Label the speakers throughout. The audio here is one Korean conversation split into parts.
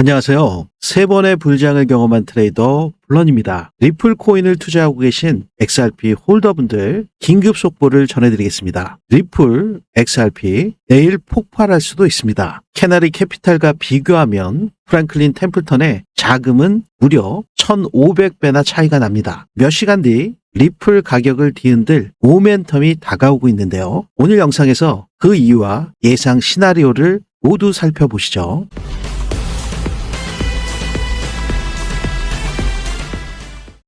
Speaker 1: 안녕하세요. 세 번의 불장을 경험한 트레이더 블런입니다. 리플 코인을 투자하고 계신 XRP 홀더분들 긴급 속보를 전해드리겠습니다. 리플 XRP 내일 폭발할 수도 있습니다. 캐나리 캐피탈과 비교하면 프랭클린 템플턴의 자금은 무려 1,500배나 차이가 납니다. 몇 시간 뒤 리플 가격을 뒤흔들 모멘텀이 다가오고 있는데요. 오늘 영상에서 그 이유와 예상 시나리오를 모두 살펴보시죠.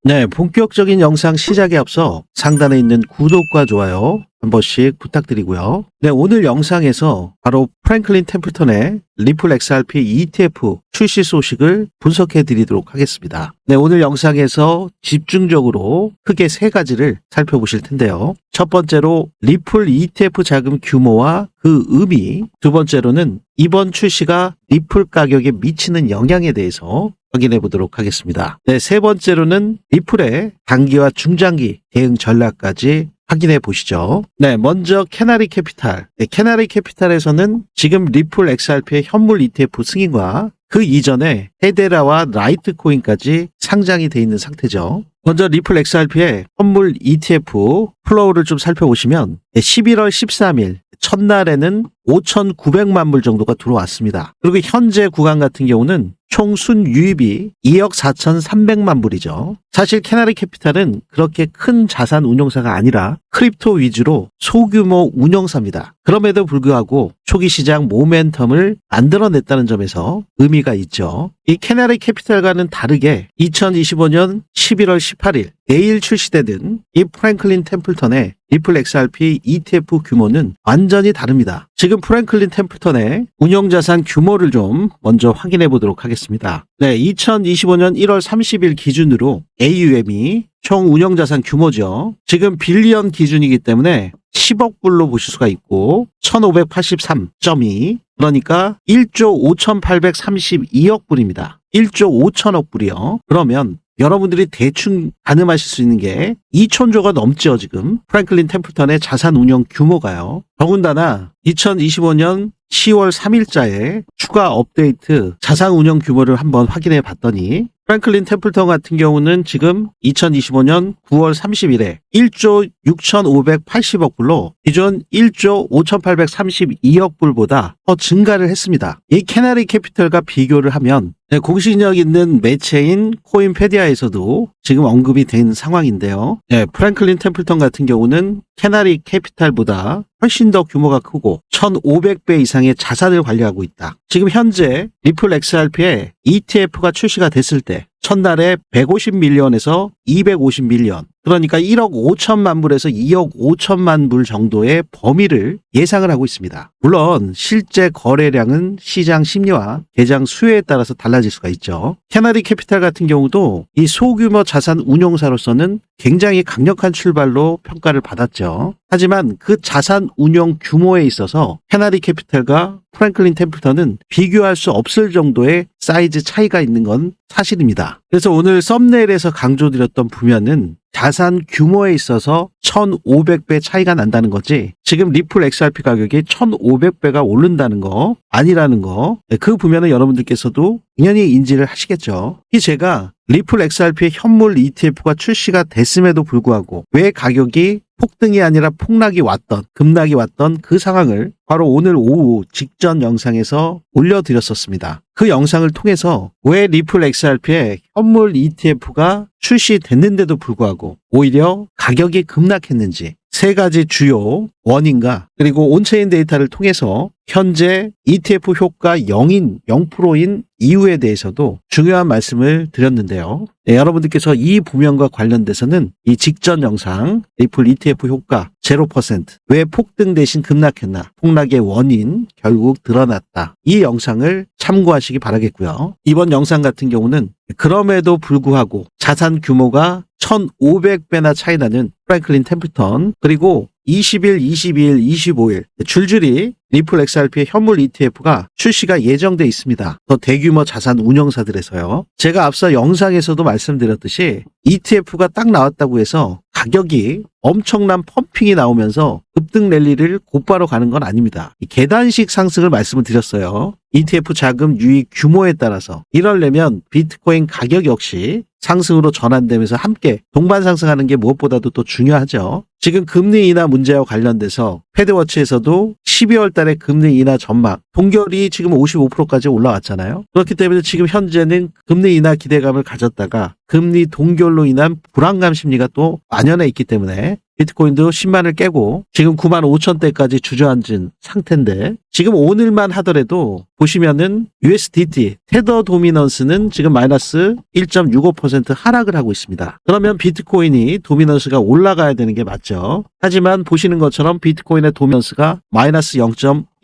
Speaker 1: 네, 본격적인 영상 시작에 앞서 상단에 있는 구독과 좋아요 한 번씩 부탁드리고요. 네, 오늘 영상에서 바로 프랭클린 템플턴의 리플 XRP ETF 출시 소식을 분석해 드리도록 하겠습니다. 네, 오늘 영상에서 집중적으로 크게 세 가지를 살펴보실 텐데요. 첫 번째로 리플 ETF 자금 규모와 그 의미, 두 번째로는 이번 출시가 리플 가격에 미치는 영향에 대해서 확인해 보도록 하겠습니다. 네, 세 번째로는 리플의 단기와 중장기 대응 전략까지 확인해 보시죠. 네, 먼저 캐나리 캐피탈. 네, 캐나리 캐피탈에서는 지금 리플 XRP의 현물 ETF 승인과 그 이전에 헤데라와 라이트코인까지 상장이 돼 있는 상태죠. 먼저 리플 XRP의 현물 ETF 플로우를 좀 살펴보시면 11월 13일 첫날에는 5,900만 불 정도가 들어왔습니다. 그리고 현재 구간 같은 경우는 총 순 유입이 2억 4,300만 불이죠. 사실 캐나리 캐피탈은 그렇게 큰 자산 운용사가 아니라 크립토 위주로 소규모 운영사입니다. 그럼에도 불구하고 초기 시장 모멘텀을 만들어냈다는 점에서 의미가 있죠. 이 캐나리 캐피탈과는 다르게 2025년 11월 18일 내일 출시되는 이 프랭클린 템플턴의 리플 XRP ETF 규모는 완전히 다릅니다. 지금 프랭클린 템플턴의 운영자산 규모를 좀 먼저 확인해 보도록 하겠습니다. 네, 2025년 1월 30일 기준으로 AUM이 총 운영자산 규모죠. 지금 빌리언 기준이기 때문에 10억 불로 보실 수가 있고 1583.2 그러니까 1조 5832억 불입니다. 1조 5천억 불이요. 그러면 여러분들이 대충 가늠하실 수 있는 게 2천조가 넘죠 지금 프랭클린 템플턴의 자산 운용 규모가요. 더군다나 2025년 10월 3일자에 추가 업데이트 자산 운용 규모를 한번 확인해 봤더니 프랭클린 템플턴 같은 경우는 지금 2025년 9월 30일에 1조 6,580억 불로 기존 1조 5,832억 불보다 더 증가를 했습니다. 이 캐나리 캐피털과 비교를 하면 네, 공신력 있는 매체인 코인페디아에서도 지금 언급이 된 상황인데요. 네, 프랭클린 템플턴 같은 경우는 캐나리 캐피탈보다 훨씬 더 규모가 크고 1,500배 이상의 자산을 관리하고 있다. 지금 현재 리플 XRP에 ETF가 출시가 됐을 때 첫날에 150밀리언에서 250밀리언 그러니까 1억 5천만 불에서 2억 5천만 불 정도의 범위를 예상을 하고 있습니다. 물론 실제 거래량은 시장 심리와 개장 수요에 따라서 달라질 수가 있죠. 캐나리 캐피탈 같은 경우도 이 소규모 자산 운용사로서는 굉장히 강력한 출발로 평가를 받았죠. 하지만 그 자산 운용 규모에 있어서 캐나리 캐피탈과 프랭클린 템플턴은 비교할 수 없을 정도의 사이즈 차이가 있는 건 사실입니다. 그래서 오늘 썸네일에서 강조드렸던 부면은 자산 규모에 있어서 1,500배 차이가 난다는 거지. 지금 리플 XRP 가격이 1,500배가 오른다는 거 아니라는 거. 네, 그 부면은 여러분들께서도 당연히 인지를 하시겠죠. 이 제가 리플 XRP의 현물 ETF가 출시가 됐음에도 불구하고 왜 가격이 폭등이 아니라 폭락이 왔던 급락이 왔던 그 상황을 바로 오늘 오후 직전 영상에서 올려드렸었습니다. 그 영상을 통해서 왜 리플 XRP의 현물 ETF가 출시됐는데도 불구하고 오히려 가격이 급락했는지 세 가지 주요 원인과 그리고 온체인 데이터를 통해서 현재 ETF 효과 0인 0%인 이유에 대해서도 중요한 말씀을 드렸는데요. 네, 여러분들께서 이 부면과 관련돼서는 이 직전 영상 리플 ETF 효과 0%왜 폭등 대신 급락했나 폭락의 원인 결국 드러났다. 이 영상을 참고하시기 바라겠고요. 이번 영상 같은 경우는 그럼에도 불구하고 자산 규모가 1,500배나 차이 나는 프랭클린 템플턴 그리고 20일, 22일, 25일 줄줄이 리플 XRP의 현물 ETF가 출시가 예정돼 있습니다. 더 대규모 자산 운영사들에서요. 제가 앞서 영상에서도 말씀드렸듯이 ETF가 딱 나왔다고 해서 가격이 엄청난 펌핑이 나오면서 급등 랠리를 곧바로 가는 건 아닙니다. 이 계단식 상승을 말씀을 드렸어요. ETF 자금 유입 규모에 따라서 이러려면 비트코인 가격 역시 상승으로 전환되면서 함께 동반 상승하는 게 무엇보다도 또 중요하죠. 지금 금리 인하 문제와 관련돼서 패드워치에서도 12월 달에 금리 인하 전망, 동결이 지금 55%까지 올라왔잖아요. 그렇기 때문에 지금 현재는 금리 인하 기대감을 가졌다가 금리 동결로 인한 불안감 심리가 또 만연해 있기 때문에 비트코인도 10만을 깨고 지금 9만 5천대까지 주저앉은 상태인데 지금 오늘만 하더라도 보시면은 USDT 테더 도미넌스는 지금 마이너스 1.65% 하락을 하고 있습니다. 그러면 비트코인이 도미넌스가 올라가야 되는 게 맞죠. 하지만 보시는 것처럼 비트코인의 도미넌스가 마이너스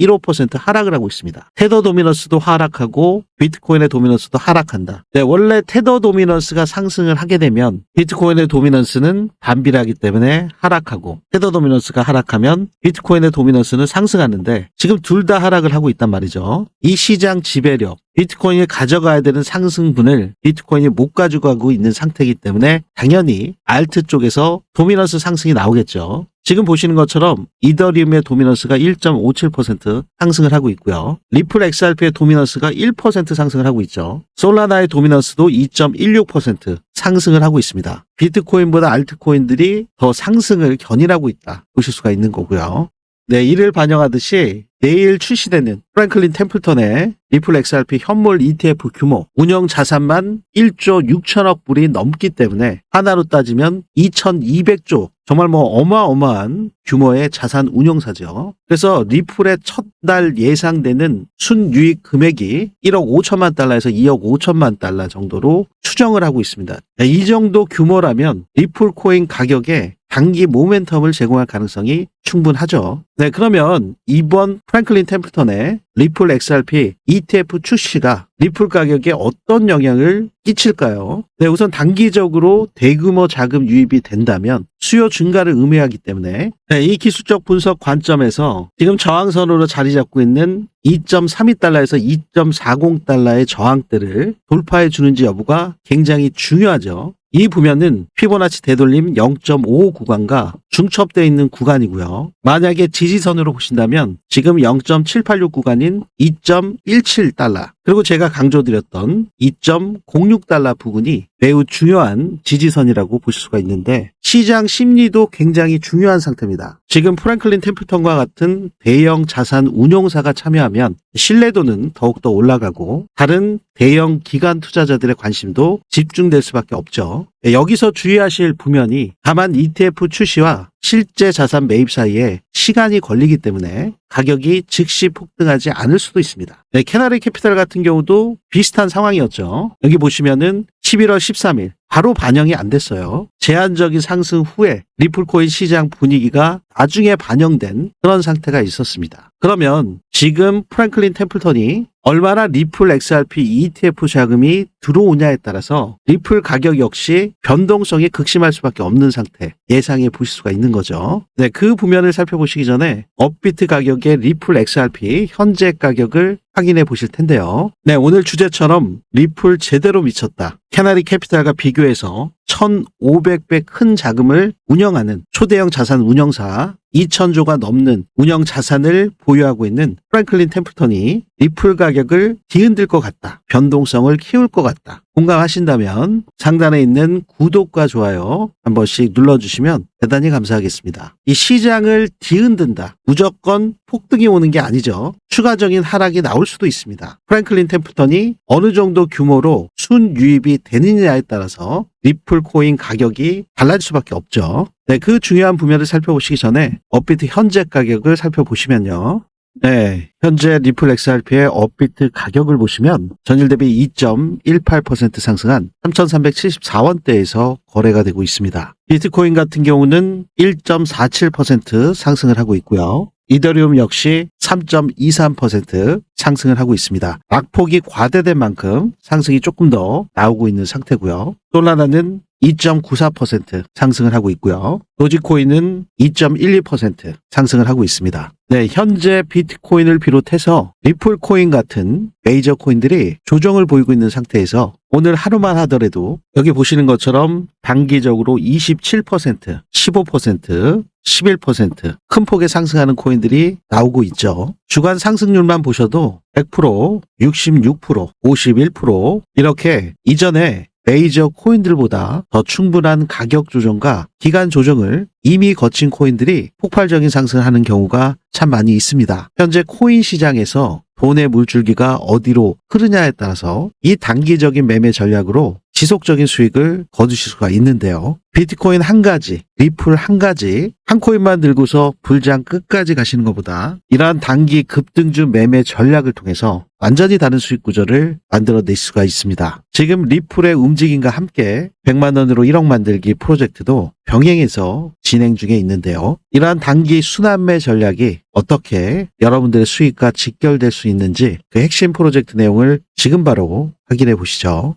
Speaker 1: 0.15% 하락을 하고 있습니다. 테더 도미넌스도 하락하고 비트코인의 도미넌스도 하락한다. 네, 원래 테더 도미넌스가 상승을 하게 되면 비트코인의 도미넌스는 반비례하기 때문에 하락하고 테더 도미넌스가 하락하면 비트코인의 도미넌스는 상승하는데 지금 둘 다 하락을 하고 있단 말이죠. 이 시장 지배력, 비트코인이 가져가야 되는 상승분을 비트코인이 못 가져가고 있는 상태이기 때문에 당연히 알트 쪽에서 도미넌스 상승이 나오겠죠. 지금 보시는 것처럼 이더리움의 도미넌스가 1.57% 상승을 하고 있고요. 리플 XRP의 도미넌스가 1% 상승을 하고 있죠. 솔라나의 도미넌스도 2.16% 상승을 하고 있습니다. 비트코인보다 알트코인들이 더 상승을 견인하고 있다 보실 수가 있는 거고요. 네, 이를 반영하듯이 내일 출시되는 프랭클린 템플턴의 리플 XRP 현물 ETF 규모 운영 자산만 1조 6천억 불이 넘기 때문에 하나로 따지면 2,200조 정말 뭐 어마어마한 규모의 자산 운용사죠. 그래서 리플의 첫 달 예상되는 순유익 금액이 1억 5천만 달러에서 2억 5천만 달러 정도로 추정을 하고 있습니다. 이 정도 규모라면 리플 코인 가격에 단기 모멘텀을 제공할 가능성이 충분하죠. 네, 그러면 이번 프랭클린 템플턴의 리플 XRP ETF 출시가 리플 가격에 어떤 영향을 끼칠까요? 네, 우선 단기적으로 대규모 자금 유입이 된다면 수요 증가를 의미하기 때문에 네, 이 기술적 분석 관점에서 지금 저항선으로 자리 잡고 있는 2.32달러에서 2.40달러의 저항대를 돌파해 주는지 여부가 굉장히 중요하죠. 이 부면은 피보나치 되돌림 0.55 구간과 중첩되어 있는 구간이고요. 만약에 지지선으로 보신다면 지금 0.786 구간인 2.17달러 그리고 제가 강조드렸던 2.06달러 부근이 매우 중요한 지지선이라고 보실 수가 있는데 시장 심리도 굉장히 중요한 상태입니다. 지금 프랭클린 템플턴과 같은 대형 자산 운용사가 참여하면 신뢰도는 더욱더 올라가고 다른 대형 기관 투자자들의 관심도 집중될 수밖에 없죠. 여기서 주의하실 부면이 다만 ETF 출시와 실제 자산 매입 사이에 시간이 걸리기 때문에 가격이 즉시 폭등하지 않을 수도 있습니다. 네, 캐나리 캐피탈 같은 경우도 비슷한 상황이었죠. 여기 보시면은 11월 13일 바로 반영이 안 됐어요. 제한적인 상승 후에 리플코인 시장 분위기가 나중에 반영된 그런 상태가 있었습니다. 그러면 지금 프랭클린 템플턴이 얼마나 리플 XRP ETF 자금이 들어오냐에 따라서 리플 가격 역시 변동성이 극심할 수밖에 없는 상태 예상해 보실 수가 있는 거죠. 네, 그 부면을 살펴보시기 전에 업비트 가격의 리플 XRP 현재 가격을 확인해 보실 텐데요. 네, 오늘 주제처럼 리플 제대로 미쳤다. 캐나리 캐피탈과 비교해서 1,500배 큰 자금을 운영하는 초대형 자산 운영사 2천조가 넘는 운영 자산을 보유하고 있는 프랭클린 템플턴이 리플 가격을 뒤흔들 것 같다. 변동성을 키울 것 같다. 공감하신다면 상단에 있는 구독과 좋아요 한 번씩 눌러주시면 대단히 감사하겠습니다. 이 시장을 뒤흔든다. 무조건 폭등이 오는 게 아니죠. 추가적인 하락이 나올 수도 있습니다. 프랭클린 템플턴이 어느 정도 규모로 순유입이 되느냐에 따라서 리플 코인 가격이 달라질 수밖에 없죠. 네, 그 중요한 부면을 살펴보시기 전에 업비트 현재 가격을 살펴보시면요. 네, 현재 리플 XRP의 업비트 가격을 보시면 전일 대비 2.18% 상승한 3,374원대에서 거래가 되고 있습니다. 비트코인 같은 경우는 1.47% 상승을 하고 있고요. 이더리움 역시 3.23% 상승을 하고 있습니다. 낙폭이 과대된 만큼 상승이 조금 더 나오고 있는 상태고요. 솔라나는 2.94% 상승을 하고 있고요. 도지코인은 2.12% 상승을 하고 있습니다. 네, 현재 비트코인을 비롯해서 리플코인 같은 메이저 코인들이 조정을 보이고 있는 상태에서 오늘 하루만 하더라도 여기 보시는 것처럼 단기적으로 27%, 15%, 11%큰 폭의 상승하는 코인들이 나오고 있죠. 주간 상승률만 보셔도 100%, 66%, 51% 이렇게 이전에 메이저 코인들보다 더 충분한 가격 조정과 기간 조정을 이미 거친 코인들이 폭발적인 상승을 하는 경우가 참 많이 있습니다. 현재 코인 시장에서 돈의 물줄기가 어디로 흐르냐에 따라서 이 단기적인 매매 전략으로 지속적인 수익을 거두실 수가 있는데요. 비트코인 한 가지, 리플 한 가지, 한 코인만 들고서 불장 끝까지 가시는 것보다 이러한 단기 급등주 매매 전략을 통해서 완전히 다른 수익 구조를 만들어낼 수가 있습니다. 지금 리플의 움직임과 함께 100만 원으로 1억 만들기 프로젝트도 병행해서 진행 중에 있는데요. 이러한 단기 순환매 전략이 어떻게 여러분들의 수익과 직결될 수 있는지 그 핵심 프로젝트 내용을 지금 바로 확인해 보시죠.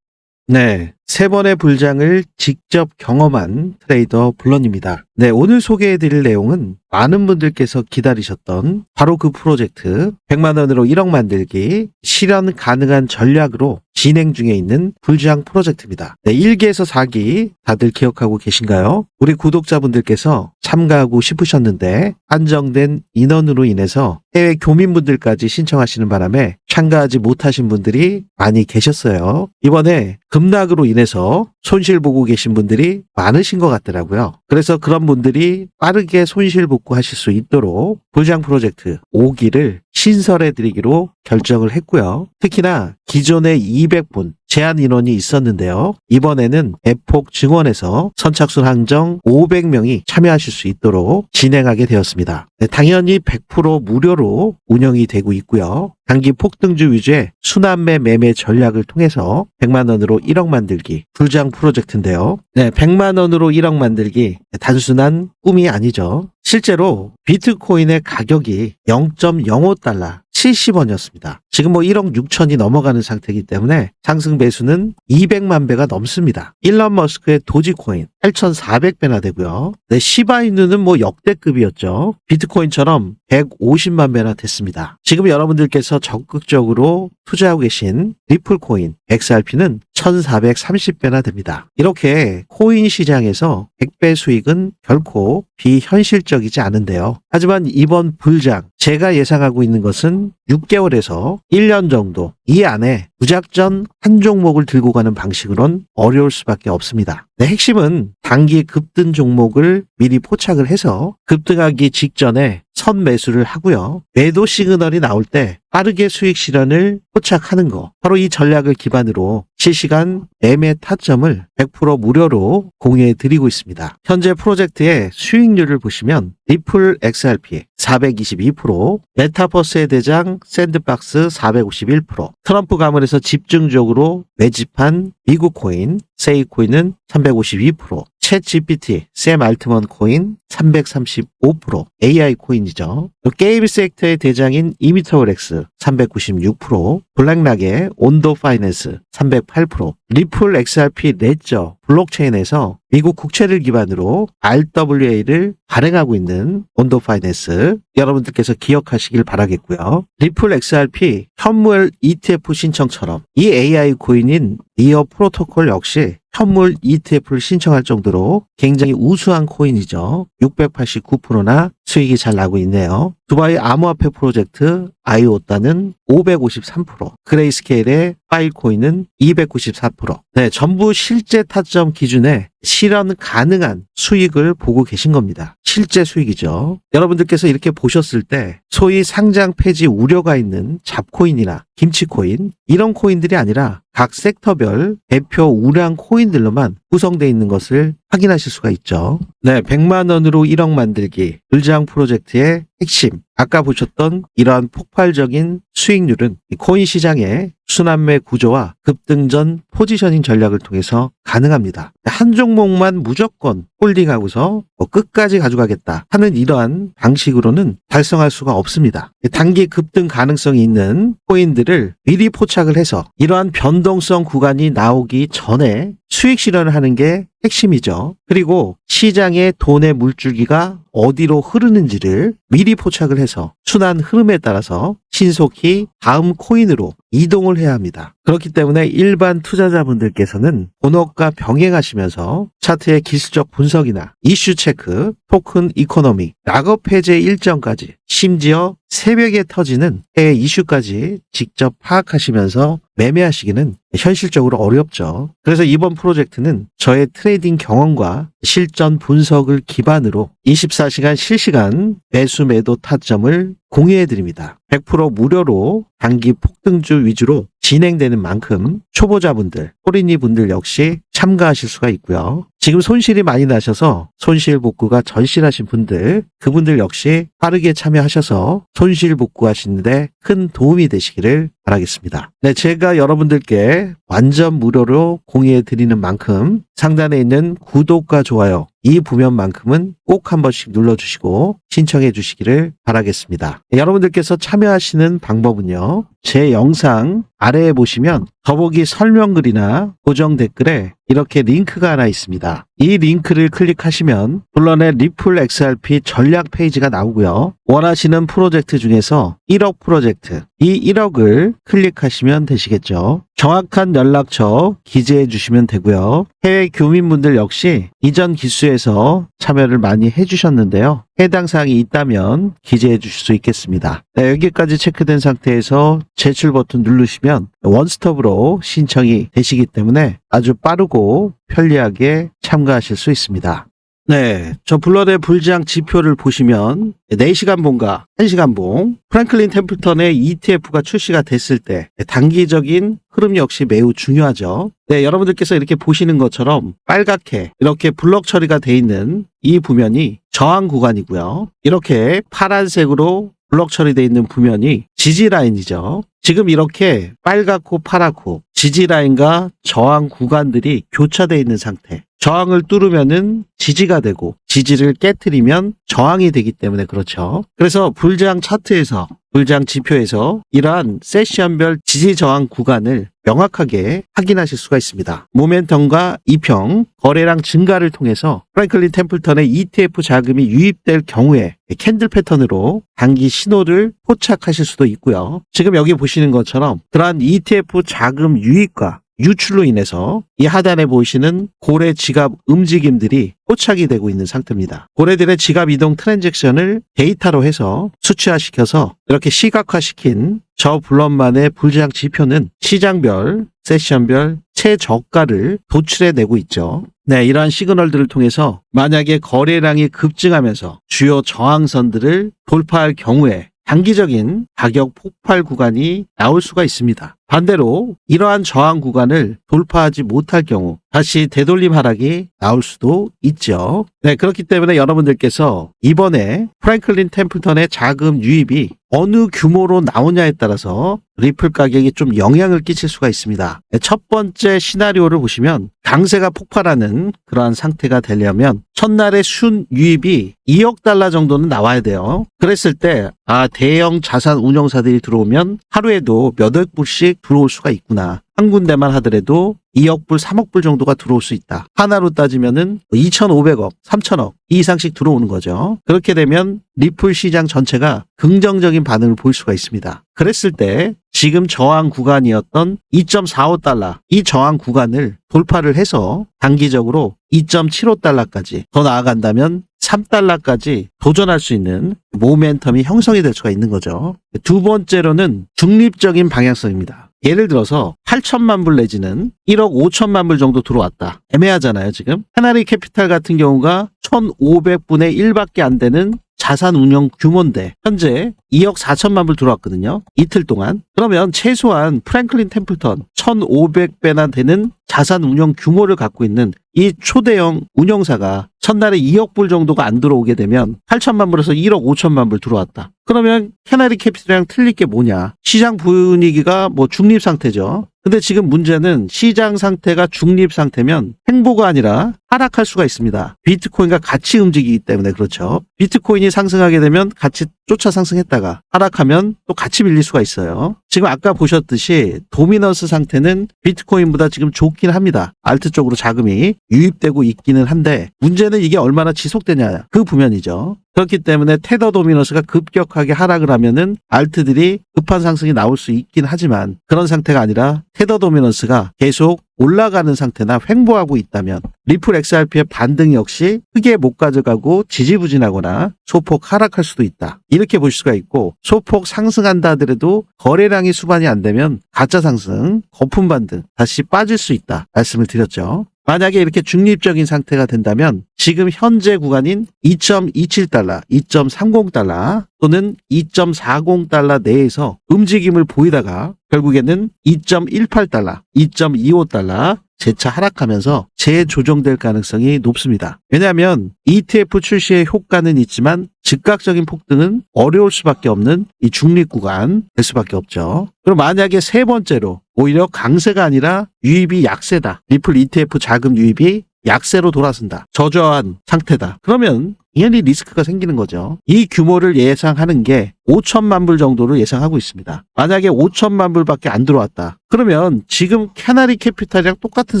Speaker 1: 네. 세 번의 불장을 직접 경험한 트레이더 블런입니다. 네, 오늘 소개해 드릴 내용은 많은 분들께서 기다리셨던 바로 그 프로젝트 100만 원으로 1억 만들기 실현 가능한 전략으로 진행 중에 있는 불장 프로젝트입니다. 네, 1기에서 4기 다들 기억하고 계신가요? 우리 구독자분들께서 참가하고 싶으셨는데 한정된 인원으로 인해서 해외 교민분들까지 신청하시는 바람에 참가하지 못하신 분들이 많이 계셨어요. 이번에 급락으로 인해서 손실 보고 계신 분들이 많으신 것 같더라고요. 그래서 그런 분들이 빠르게 손실 복구하실 수 있도록 불장 프로젝트 5기를 신설해 드리기로 결정을 했고요. 특히나 기존에 200분 제한 인원이 있었는데요. 이번에는 대폭 증원해서 선착순 항정 500명이 참여하실 수 있도록 진행하게 되었습니다. 네, 당연히 100% 무료로 운영이 되고 있고요. 단기 폭등주 위주의 순환매 매매 전략을 통해서 100만 원으로 1억 만들기 불장 프로젝트인데요. 네, 100만 원으로 1억 만들기 단순한 꿈이 아니죠. 실제로 비트코인의 가격이 0.05달러 70원이었습니다. 지금 뭐 1억 6천이 넘어가는 상태이기 때문에 상승 배수는 200만 배가 넘습니다. 일론 머스크의 도지코인 8,400배나 되고요. 네, 시바이누는 뭐 역대급이었죠. 비트코인처럼 150만 배나 됐습니다. 지금 여러분들께서 적극적으로 투자하고 계신 리플코인 XRP는 1430배나 됩니다. 이렇게 코인 시장에서 100배 수익은 결코 비현실적이지 않은데요. 하지만 이번 불장 제가 예상하고 있는 것은 6개월에서 1년 정도 이 안에 무작전 한 종목을 들고 가는 방식으론 어려울 수밖에 없습니다. 네, 핵심은 단기 급등 종목을 미리 포착을 해서 급등하기 직전에 선 매수를 하고요. 매도 시그널이 나올 때 빠르게 수익 실현을 포착하는 거. 바로 이 전략을 기반으로 실시간 매매 타점을 100% 무료로 공유해 드리고 있습니다. 현재 프로젝트의 수익률을 보시면 리플 XRP 422%, 메타버스의 대장 샌드박스 451%, 트럼프 가문에서 집중적으로 매집한 미국 코인 세이코인은 352%, 챗 GPT, 샘 알트먼 코인 335%, AI 코인이죠. 또 게임 섹터의 대장인 이미터블엑스 396%, 블랙락의 온도 파이낸스 308%, 리플 XRP 레저 블록체인에서 미국 국채를 기반으로 RWA를 발행하고 있는 온도 파이낸스 여러분들께서 기억하시길 바라겠고요. 리플 XRP 현물 ETF 신청처럼 이 AI 코인인 니어 프로토콜 역시 현물 ETF를 신청할 정도로 굉장히 우수한 코인이죠. 689%나 수익이 잘 나고 있네요. 두바이 암호화폐 프로젝트 아이오따는 553%, 그레이스케일의 파일코인은 294%. 네, 전부 실제 타점 기준에 실현 가능한 수익을 보고 계신 겁니다. 실제 수익이죠. 여러분들께서 이렇게 보셨을 때 소위 상장 폐지 우려가 있는 잡코인이나 김치코인 이런 코인들이 아니라 각 섹터별 대표 우량 코인들로만 구성되어 있는 것을 확인하실 수가 있죠. 네, 100만 원으로 1억 만들기 불장 프로젝트의 핵심 아까 보셨던 이러한 폭발적인 수익률은 이 코인 시장의 순환매 구조와 급등전 포지셔닝 전략을 통해서 가능합니다. 한 종목만 무조건 홀딩하고서 뭐 끝까지 가져가겠다 하는 이러한 방식으로는 달성할 수가 없습니다. 단기 급등 가능성이 있는 코인들을 미리 포착을 해서 이러한 변동성 구간이 나오기 전에 수익 실현을 하는 게 핵심이죠. 그리고 시장의 돈의 물줄기가 어디로 흐르는지를 미리 포착을 해서 순환 흐름에 따라서 신속히 다음 코인으로 이동을 해야 합니다. 그렇기 때문에 일반 투자자분들께서는 본업과 병행하시면서 차트의 기술적 분석이나 이슈 체크, 토큰 이코노미, 락업 해제 일정까지 심지어 새벽에 터지는 해외 이슈까지 직접 파악하시면서 매매하시기는 현실적으로 어렵죠. 그래서 이번 프로젝트는 저의 트레이딩 경험과 실전 분석을 기반으로 24시간 실시간 매수 매도 타점을 공유해 드립니다. 100% 무료로 단기 폭등주 위주로 진행되는 만큼 초보자분들, 꼬리니 분들 역시 참가하실 수가 있고요. 지금 손실이 많이 나셔서 손실 복구가 전실하신 분들, 그분들 역시 빠르게 참여하셔서 손실 복구하시는데 큰 도움이 되시기를 바라겠습니다. 네, 제가 여러분들께 완전 무료로 공유해 드리는 만큼 상단에 있는 구독과 좋아요 이 부면만큼은 꼭 한 번씩 눌러주시고 신청해 주시기를 바라겠습니다. 네, 여러분들께서 참여하시는 방법은요. 제 영상 아래에 보시면 더보기 설명글이나 고정 댓글에 이렇게 링크가 하나 있습니다. 이 링크를 클릭하시면 물론의 리플 XRP 전략 페이지가 나오고요. 원하시는 프로젝트 중에서 1억 프로젝트, 이 1억을 클릭하시면 되시겠죠. 정확한 연락처 기재해 주시면 되고요. 해외 교민분들 역시 이전 기수에서 참여를 많이 해주셨는데요. 해당 사항이 있다면 기재해 주실 수 있겠습니다. 네, 여기까지 체크된 상태에서 제출 버튼 누르시면 원스톱으로 신청이 되시기 때문에 아주 빠르고 편리하게 참가하실 수 있습니다. 네, 저 블러드의 불장 지표를 보시면 4시간 봉과 1시간 봉, 프랭클린 템플턴의 ETF가 출시가 됐을 때 단기적인 흐름 역시 매우 중요하죠. 네, 여러분들께서 이렇게 보시는 것처럼 빨갛게 이렇게 블럭 처리가 돼 있는 이 부면이 저항 구간이고요. 이렇게 파란색으로 블럭 처리되어 있는 부면이 지지 라인이죠. 지금 이렇게 빨갛고 파랗고 지지 라인과 저항 구간들이 교차되어 있는 상태. 저항을 뚫으면은 지지가 되고 지지를 깨뜨리면 저항이 되기 때문에 그렇죠. 그래서 불장 차트에서 불장 지표에서 이러한 세션별 지지 저항 구간을 명확하게 확인하실 수가 있습니다. 모멘텀과 이평, 거래량 증가를 통해서 프랭클린 템플턴의 ETF 자금이 유입될 경우에 캔들 패턴으로 단기 신호를 포착하실 수도 있고요. 지금 여기 보시는 것처럼 그러한 ETF 자금 유입과 유출로 인해서 이 하단에 보이시는 고래 지갑 움직임들이 포착이 되고 있는 상태입니다. 고래들의 지갑 이동 트랜잭션을 데이터로 해서 수치화시켜서 이렇게 시각화시킨 저 블런만의 불장 지표는 시장별, 세션별 최저가를 도출해내고 있죠. 네, 이러한 시그널들을 통해서 만약에 거래량이 급증하면서 주요 저항선들을 돌파할 경우에 단기적인 가격 폭발 구간이 나올 수가 있습니다. 반대로 이러한 저항 구간을 돌파하지 못할 경우 다시 되돌림 하락이 나올 수도 있죠. 네, 그렇기 때문에 여러분들께서 이번에 프랭클린 템플턴의 자금 유입이 어느 규모로 나오냐에 따라서 리플 가격이 좀 영향을 끼칠 수가 있습니다. 네, 첫 번째 시나리오를 보시면 강세가 폭발하는 그러한 상태가 되려면 첫날의 순 유입이 2억 달러 정도는 나와야 돼요. 그랬을 때, 아, 대형 자산 운용사들이 들어오면 하루에도 몇억 불씩 들어올 수가 있구나. 한 군데만 하더라도 2억 불, 3억 불 정도가 들어올 수 있다. 하나로 따지면은 2,500억, 3,000억 이상씩 들어오는 거죠. 그렇게 되면 리플 시장 전체가 긍정적인 반응을 보일 수가 있습니다. 그랬을 때 지금 저항 구간이었던 2.45달러 이 저항 구간을 돌파를 해서 단기적으로 2.75달러까지 더 나아간다면 3달러까지 도전할 수 있는 모멘텀이 형성이 될 수가 있는 거죠. 두 번째로는 중립적인 방향성입니다. 예를 들어서 8천만 불 내지는 1억 5천만 불 정도 들어왔다. 애매하잖아요, 지금. 하나리 캐피탈 같은 경우가 1,500분의 1밖에 안 되는 자산 운용 규모인데 현재 2억 4천만 불 들어왔거든요. 이틀 동안. 그러면 최소한 프랭클린 템플턴 1,500배나 되는 자산 운용 규모를 갖고 있는 이 초대형 운용사가 첫날에 2억 불 정도가 안 들어오게 되면 8천만 불에서 1억 5천만 불 들어왔다. 그러면 캐나리 캐피탈이랑 틀릴 게 뭐냐? 시장 분위기가 뭐 중립 상태죠. 근데 지금 문제는 시장 상태가 중립 상태면 행보가 아니라 하락할 수가 있습니다. 비트코인과 같이 움직이기 때문에 그렇죠. 비트코인이 상승하게 되면 같이 쫓아 상승했다가 하락하면 또 같이 밀릴 수가 있어요. 지금 아까 보셨듯이 도미너스 상태는 비트코인보다 지금 좋긴 합니다. 알트 쪽으로 자금이 유입되고 있기는 한데 문제는 이게 얼마나 지속되냐 그 부면이죠. 그렇기 때문에 테더 도미너스가 급격하게 하락을 하면은 알트들이 급한 상승이 나올 수 있긴 하지만 그런 상태가 아니라 테더 도미너스가 계속 올라가는 상태나 횡보하고 있다면 리플 XRP의 반등 역시 크게 못 가져가고 지지부진하거나 소폭 하락할 수도 있다. 이렇게 볼 수가 있고 소폭 상승한다 하더라도 거래량이 수반이 안 되면 가짜 상승, 거품 반등 다시 빠질 수 있다. 말씀을 드렸죠. 만약에 이렇게 중립적인 상태가 된다면 지금 현재 구간인 2.27달러, 2.30달러 또는 2.40달러 내에서 움직임을 보이다가 결국에는 2.18달러, 2.25달러 재차 하락하면서 재조정될 가능성이 높습니다. 왜냐하면 ETF 출시의 효과는 있지만 즉각적인 폭등은 어려울 수밖에 없는 이 중립 구간 될 수밖에 없죠. 그럼 만약에 세 번째로 오히려 강세가 아니라 유입이 약세다. 리플 ETF 자금 유입이 약세로 돌아선다. 저조한 상태다. 그러면 당연히 리스크가 생기는 거죠. 이 규모를 예상하는 게 5천만 불 정도를 예상하고 있습니다. 만약에 5천만 불밖에 안 들어왔다. 그러면 지금 캐나리 캐피탈이랑 똑같은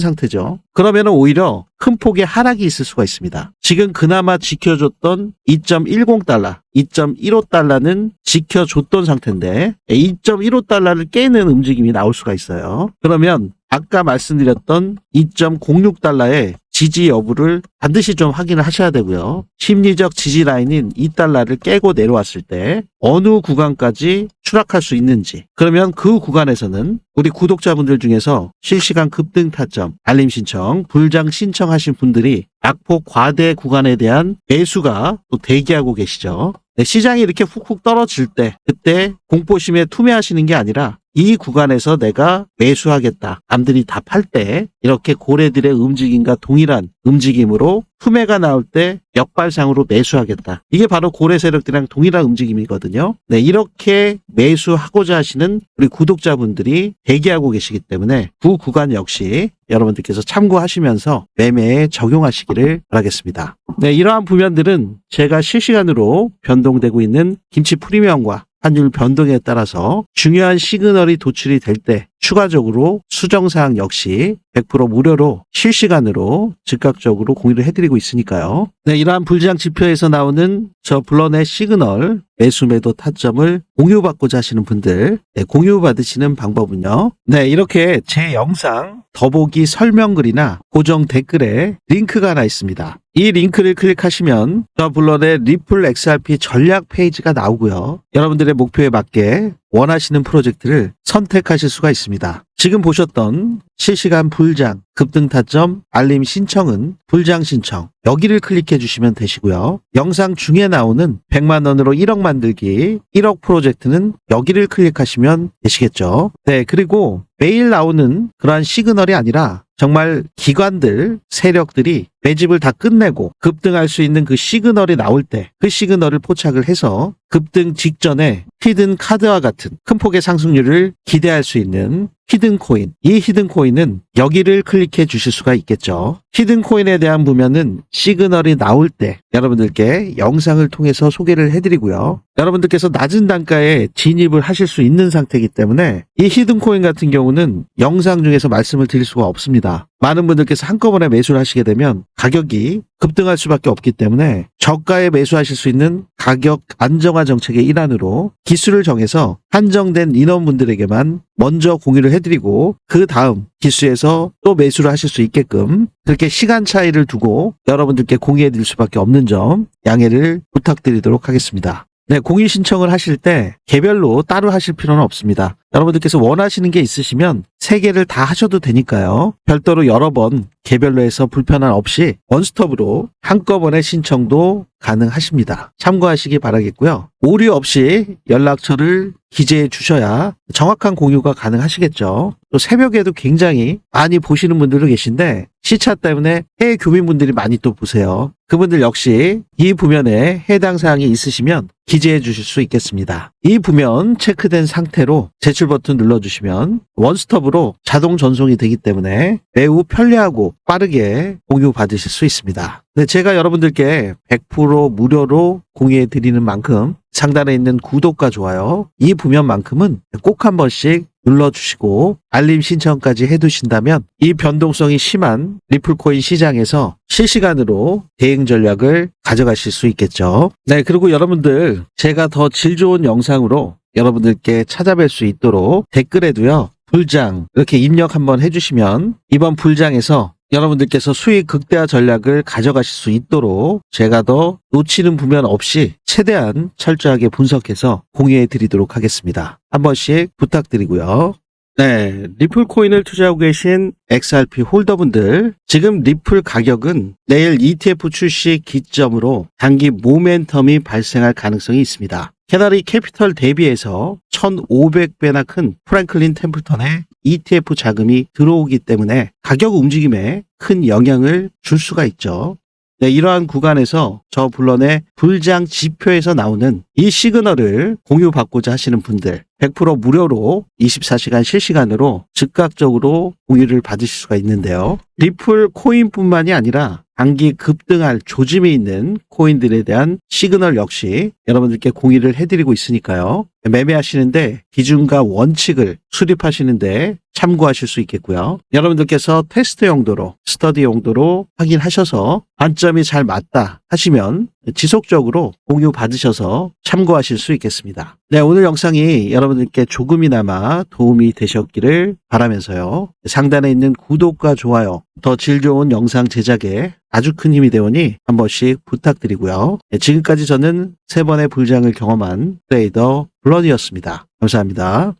Speaker 1: 상태죠. 그러면 오히려 큰 폭의 하락이 있을 수가 있습니다. 지금 그나마 지켜줬던 2.10달러, 2.15달러는 지켜줬던 상태인데 2.15달러를 깨는 움직임이 나올 수가 있어요. 그러면 아까 말씀드렸던 2.06달러의 지지 여부를 반드시 좀 확인을 하셔야 되고요. 심리적 지지 라인인 2달러를 깨고 내려왔을 때 어느 구간까지 추락할 수 있는지 그러면 그 구간에서는 우리 구독자분들 중에서 실시간 급등 타점, 알림 신청, 불장 신청하신 분들이 낙폭 과대 구간에 대한 매수가 또 대기하고 계시죠. 네, 시장이 이렇게 훅훅 떨어질 때 그때 공포심에 투매하시는 게 아니라 이 구간에서 내가 매수하겠다. 남들이 다 팔 때 이렇게 고래들의 움직임과 동일한 움직임으로 투매가 나올 때 역발상으로 매수하겠다. 이게 바로 고래 세력들이랑 동일한 움직임이거든요. 네, 이렇게 매수하고자 하시는 우리 구독자분들이 대기하고 계시기 때문에 그 구간 역시 여러분들께서 참고하시면서 매매에 적용하시기를 바라겠습니다. 네, 이러한 부면들은 제가 실시간으로 변동되고 있는 김치 프리미엄과 환율 변동에 따라서 중요한 시그널이 도출이 될 때 추가적으로 수정사항 역시 100% 무료로 실시간으로 즉각적으로 공유를 해드리고 있으니까요. 네, 이러한 불장 지표에서 나오는 저 블런의 시그널 매수 매도 타점을 공유받고자 하시는 분들 네, 공유받으시는 방법은요. 네, 이렇게 제 영상 더보기 설명글이나 고정 댓글에 링크가 하나 있습니다. 이 링크를 클릭하시면 저 블런의 리플 XRP 전략 페이지가 나오고요. 여러분들의 목표에 맞게 원하시는 프로젝트를 선택하실 수가 있습니다. 지금 보셨던 실시간 불장, 급등 타점, 알림 신청은 불장 신청. 여기를 클릭해 주시면 되시고요. 영상 중에 나오는 100만 원으로 1억 만들기 1억 프로젝트는 여기를 클릭하시면 되시겠죠. 네, 그리고 매일 나오는 그러한 시그널이 아니라 정말 기관들, 세력들이 매집을 다 끝내고 급등할 수 있는 그 시그널이 나올 때 그 시그널을 포착을 해서 급등 직전에 히든 카드와 같은 큰 폭의 상승률을 기대할 수 있는 히든 코인. 이 히든 코인은 여기를 클릭해 주실 수가 있겠죠. 히든 코인에 대한 부면은 시그널이 나올 때 여러분들께 영상을 통해서 소개를 해드리고요. 여러분들께서 낮은 단가에 진입을 하실 수 있는 상태이기 때문에 이 히든 코인 같은 경우는 영상 중에서 말씀을 드릴 수가 없습니다. 많은 분들께서 한꺼번에 매수를 하시게 되면 가격이 급등할 수밖에 없기 때문에 저가에 매수하실 수 있는 가격 안정화 정책의 일환으로 기수를 정해서 한정된 인원분들에게만 먼저 공유를 해드리고 그 다음 기수에서 또 매수를 하실 수 있게끔 그렇게 시간 차이를 두고 여러분들께 공유해 드릴 수밖에 없는 점 양해를 부탁드리도록 하겠습니다. 네, 공유 신청을 하실 때 개별로 따로 하실 필요는 없습니다. 여러분들께서 원하시는 게 있으시면 세 개를 다 하셔도 되니까요. 별도로 여러 번 개별로 해서 불편함 없이 원스톱으로 한꺼번에 신청도 가능하십니다. 참고하시기 바라겠고요. 오류 없이 연락처를 기재해 주셔야 정확한 공유가 가능하시겠죠. 또 새벽에도 굉장히 많이 보시는 분들도 계신데 시차 때문에 해외 교민분들이 많이 또 보세요. 그분들 역시 이 부면에 해당 사항이 있으시면 기재해 주실 수 있겠습니다. 이 부면 체크된 상태로 제출 버튼 눌러주시면 원스톱으로 자동 전송이 되기 때문에 매우 편리하고 빠르게 공유 받으실 수 있습니다. 네, 제가 여러분들께 100% 무료로 공유해 드리는 만큼 상단에 있는 구독과 좋아요 이 부면만큼은 꼭 한 번씩 눌러주시고 알림 신청까지 해두신다면 이 변동성이 심한 리플코인 시장에서 실시간으로 대응 전략을 가져가실 수 있겠죠. 네, 그리고 여러분들 제가 더 질 좋은 영상으로 여러분들께 찾아뵐 수 있도록 댓글에도요. 불장 이렇게 입력 한번 해주시면 이번 불장에서 여러분들께서 수익 극대화 전략을 가져가실 수 있도록 제가 더 놓치는 부면 없이 최대한 철저하게 분석해서 공유해 드리도록 하겠습니다. 한 번씩 부탁드리고요. 네, 리플 코인을 투자하고 계신 XRP 홀더분들, 지금 리플 가격은 내일 ETF 출시 기점으로 단기 모멘텀이 발생할 가능성이 있습니다. 캐나리 캐피털 대비해서 1,500배나 큰 프랭클린 템플턴의 ETF 자금이 들어오기 때문에 가격 움직임에 큰 영향을 줄 수가 있죠. 네, 이러한 구간에서 저 불런의 불장 지표에서 나오는 이 시그널을 공유받고자 하시는 분들 100% 무료로 24시간 실시간으로 즉각적으로 공유를 받으실 수가 있는데요. 리플 코인뿐만이 아니라 단기 급등할 조짐이 있는 코인들에 대한 시그널 역시 여러분들께 공유를 해드리고 있으니까요. 매매하시는데 기준과 원칙을 수립하시는데 참고하실 수 있겠고요. 여러분들께서 테스트 용도로, 스터디 용도로 확인하셔서 관점이 잘 맞다 하시면 지속적으로 공유 받으셔서 참고하실 수 있겠습니다. 네, 오늘 영상이 여러분들께 조금이나마 도움이 되셨기를 바라면서요. 상단에 있는 구독과 좋아요, 더 질 좋은 영상 제작에 아주 큰 힘이 되오니 한 번씩 부탁드리고요. 네, 지금까지 저는 세 번의 불장을 경험한 트레이더 블런이었습니다. 감사합니다.